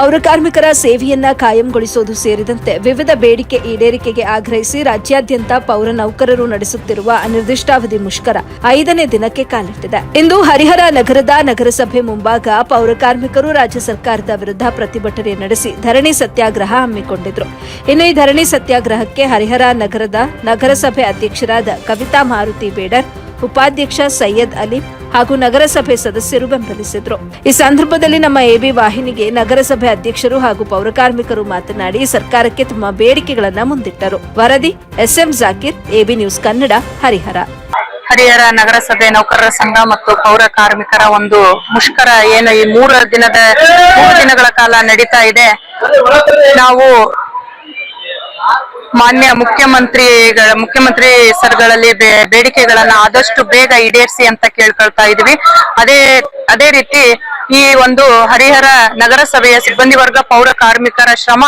ಪೌರ ಕಾರ್ಮಿಕರ ಸೇವೆಯನ್ನ ಕಾಯಂಗೊಳಿಸುವುದು ಸೇರಿದಂತೆ ವಿವಿಧ ಬೇಡಿಕೆ ಈಡೇರಿಕೆಗೆ ಆಗ್ರಹಿಸಿ ರಾಜ್ಯಾದ್ಯಂತ ಪೌರ ನೌಕರರು ನಡೆಸುತ್ತಿರುವ ಅನಿರ್ದಿಷ್ಟಾವಧಿ ಮುಷ್ಕರ ಐದನೇ ದಿನಕ್ಕೆ ಕಾಲಿಟ್ಟಿದೆ. ಇಂದು ಹರಿಹರ ನಗರದ ನಗರಸಭೆ ಮುಂಭಾಗ ಪೌರಕಾರ್ಮಿಕರು ರಾಜ್ಯ ಸರ್ಕಾರದ ವಿರುದ್ಧ ಪ್ರತಿಭಟನೆ ನಡೆಸಿ ಧರಣಿ ಸತ್ಯಾಗ್ರಹ ಹಮ್ಮಿಕೊಂಡಿದ್ರು. ಇನ್ನು ಈ ಧರಣಿ ಸತ್ಯಾಗ್ರಹಕ್ಕೆ ಹರಿಹರ ನಗರದ ನಗರಸಭೆ ಅಧ್ಯಕ್ಷರಾದ ಕವಿತಾ ಮಾರುತಿ ಬೇಡರ್, ಉಪಾಧ್ಯಕ್ಷ ಸೈಯದ್ ಅಲಿ ಹಾಗೂ ನಗರಸಭೆ ಸದಸ್ಯರು ಬೆಂಬಲಿಸಿದ್ರು. ಈ ಸಂದರ್ಭದಲ್ಲಿ ನಮ್ಮ ಎಬಿ ವಾಹಿನಿಗೆ ನಗರಸಭೆ ಅಧ್ಯಕ್ಷರು ಹಾಗೂ ಪೌರಕಾರ್ಮಿಕರು ಮಾತನಾಡಿ ಸರ್ಕಾರಕ್ಕೆ ತಮ್ಮ ಬೇಡಿಕೆಗಳನ್ನ ಮುಂದಿಟ್ಟರು. ವರದಿ, SM Zakir AB news Kannada, Harihara. Harihara ನಗರಸಭೆ ನೌಕರರ ಸಂಘ ಮತ್ತು ಪೌರ ಕಾರ್ಮಿಕರ ಒಂದು ಮುಷ್ಕರ ಏನು ಈ ಮೂರು ದಿನದ ಮೂರು ದಿನಗಳ ಕಾಲ ನಡೀತಾ ಇದೆ. ನಾವು ಮಾನ್ಯ ಮುಖ್ಯಮಂತ್ರಿಗಳ ಮುಖ್ಯಮಂತ್ರಿ ಸರ್ಗಳಲ್ಲಿ ಬೇ- ಬೇಡಿಕೆಗಳನ್ನ ಆದಷ್ಟು ಬೇಗ ಈಡೇರಿಸಿ ಅಂತ ಕೇಳ್ಕೊಳ್ತಾ ಇದೀವಿ ಅದೇ ಅದೇ ರೀತಿ ಈ ಒಂದು ಹರಿಹರ ನಗರಸಭೆಯ ಸಿಬ್ಬಂದಿ ವರ್ಗ ಪೌರ ಕಾರ್ಮಿಕರ ಶ್ರಮ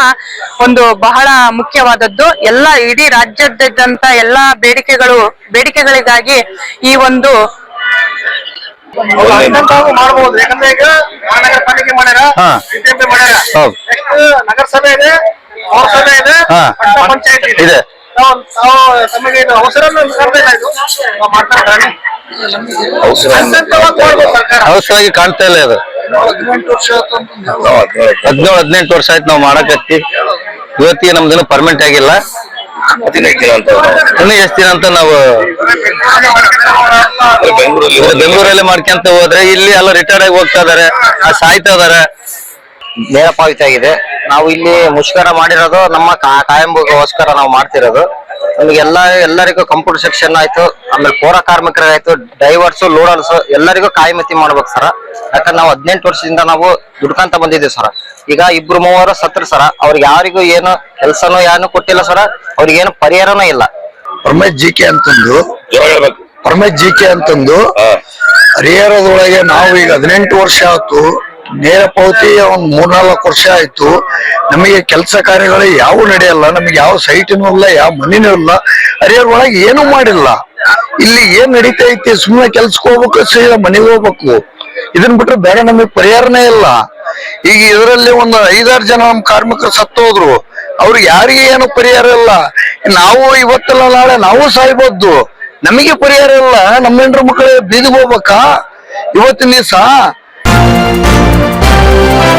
ಒಂದು ಬಹಳ ಮುಖ್ಯವಾದದ್ದು. ಎಲ್ಲ ಇಡೀ ರಾಜ್ಯದಂತ ಎಲ್ಲಾ ಬೇಡಿಕೆಗಳು ಬೇಡಿಕೆಗಳಿಗಾಗಿ ಈ ಒಂದು ಮಾಡಬಹುದು. ಯಾಕಂದ್ರೆ ಈಗ ಮಹಾನಗರ ಪಾಲಿಕೆ ಮಾಡ್ಯಾರ ಹಾ. ಬಿಜೆಪಿ ಮಾಡ್ಯಾರ. ನೆಕ್ಸ್ಟ್ ನಗರಸಭೆ ಇದೆ ಇದೆ ಹಾ. ಪಟ್ಟಣ ಪಂಚಾಯತ್ ಇದೆ. ಇದೆ. ತಾವು ತಾವು ತಮಗೆ ಇದು ಅವಸರ ಕರೆದಿಲ್ಲ ಇದು. ತಾವು ಮಾಡ್ತಾರೆ ಹಂತವಾಗಿ ಮಾಡ್ಬೋದು ಸರ್ಕಾರ. ಅವಸರವಾಗಿ ಕಾಣ್ತಾ ಇಲ್ಲ ಅದು. ಹದಿನೇಳು ಹದಿನೆಂಟು ವರ್ಷ ಆಯ್ತು ನಾವು ಮಾಡಕತ್ತಿ. ಇವತ್ತಿಗೆ ನಮ್ದೇನು ಪರ್ಮನೆಂಟ್ ಆಗಿಲ್ಲ. ಇನ್ನು ಎಷ್ಟು ದಿನ ಅಂತ ನಾವು ಬೆಂಗಳೂರಲ್ಲಿ ಮಾಡ್ಕೊಂತ ಹೋದ್ರೆ ಇಲ್ಲಿ ಎಲ್ಲ ರಿಟೈರ್ಡ್ ಆಗಿ ಹೋಗ್ತಾ ಇದಾರೆ. ಆ ಸಾಯ್ತಾ ಇದಾರೆ. ನೇರ ಪಾವತಿ ಆಗಿದೆ ನಾವು ಇಲ್ಲಿ ಮುಷ್ಕರ ಮಾಡಿರೋದು ನಮ್ಮ ಕಾ- ಕಾಯಂಗೋಸ್ಕರ ನಾವು ಮಾಡ್ತಿರೋದು. ನಮಗೆ ಎಲ್ಲ ಎಲ್ಲರಿಗೂ ಕಂಪ್ಯೂಟರ್ ಸೆಕ್ಷನ್ ಆಯ್ತು ಆಮೇಲೆ ಪೌರ ಕಾರ್ಮಿಕರಾಯ್ತು ಡ್ರೈವರ್ಸ್ ಲೋಡರ್ಸ್ ಎಲ್ಲರಿಗೂ ಕಾಯಮತಿ ಮಾಡ್ಬೇಕು ಸರ. ಯಾಕಂದ್ರೆ ನಾವು ಹದಿನೆಂಟು ವರ್ಷದಿಂದ ನಾವು ದುಡ್ಕಂತ ಬಂದಿದ್ದೀವಿ ಸರ. ಈಗ ಇಬ್ರು ಮೂವರು ಸತ್ರ ಸರ. ಅವ್ರಿಗೆ ಯಾರಿಗೂ ಏನು ಕೆಲಸನೂ ಏನು ಕೊಟ್ಟಿಲ್ಲ ಸರ. ಅವ್ರಿಗೆ ಏನು ಪರಿಹಾರನೂ ಇಲ್ಲ. ಪರಮೇಶ್ ಜಿ ಕೆ ಅಂತಂದು. ಪರಮೇಶ್ ಜಿ ಕೆ ಅಂತಂದು. ಹರಿಹರದೊಳಗೆ ನಾವು ಈಗ ಹದಿನೆಂಟು ವರ್ಷ ಆಯ್ತು. ನೇರ ಪಾವತಿ ಒಂದ್ ಮೂರ್ನಾಲ್ಕು ವರ್ಷ ಆಯ್ತು. ನಮಗೆ ಕೆಲಸ ಕಾರ್ಯಗಳು ಯಾವ ನಡೆಯಲ್ಲ, ನಮಗೆ ಯಾವ ಸೈಟಿನೂ ಇಲ್ಲ, ಯಾವ ಮನಿನೂ ಇಲ್ಲ. ಹರಿಯರ್ ಒಳಗೆ ಏನೂ ಮಾಡಿಲ್ಲ. ಇಲ್ಲಿ ಏನ್ ನಡೀತಾ ಐತಿ ಸುಮ್ಮನೆ ಕೆಲ್ಸಕ್ಕೆ ಹೋಗ್ಬೇಕು, ಸೀದಾ ಮನೆಗೆ ಹೋಗ್ಬೇಕು. ಇದನ್ ಬಿಟ್ರೆ ಬೇರೆ ನಮಗೆ ಪರಿಹಾರನೇ ಇಲ್ಲ. ಈಗ ಇದರಲ್ಲಿ ಒಂದು ಐದಾರು ಜನ ನಮ್ಮ ಕಾರ್ಮಿಕರು ಸತ್ತೋದ್ರು. ಅವ್ರಿಗೆ ಯಾರಿಗೆ ಏನು ಪರಿಹಾರ ಇಲ್ಲ. ನಾವು ಇವತ್ತಲ್ಲ, ನಾಳೆ ನಾವು ಸಾಯ್ಬೋದು. ನಮಗೆ ಪರಿಹಾರ ಇಲ್ಲ. ನಮ್ಮ ಹೆಂಡ್ರ ಮಕ್ಕಳು ಬೀದಿಗೆ ಹೋಗ್ಬೇಕಾ? ಇವತ್ತಿನ ದಿವಸ oh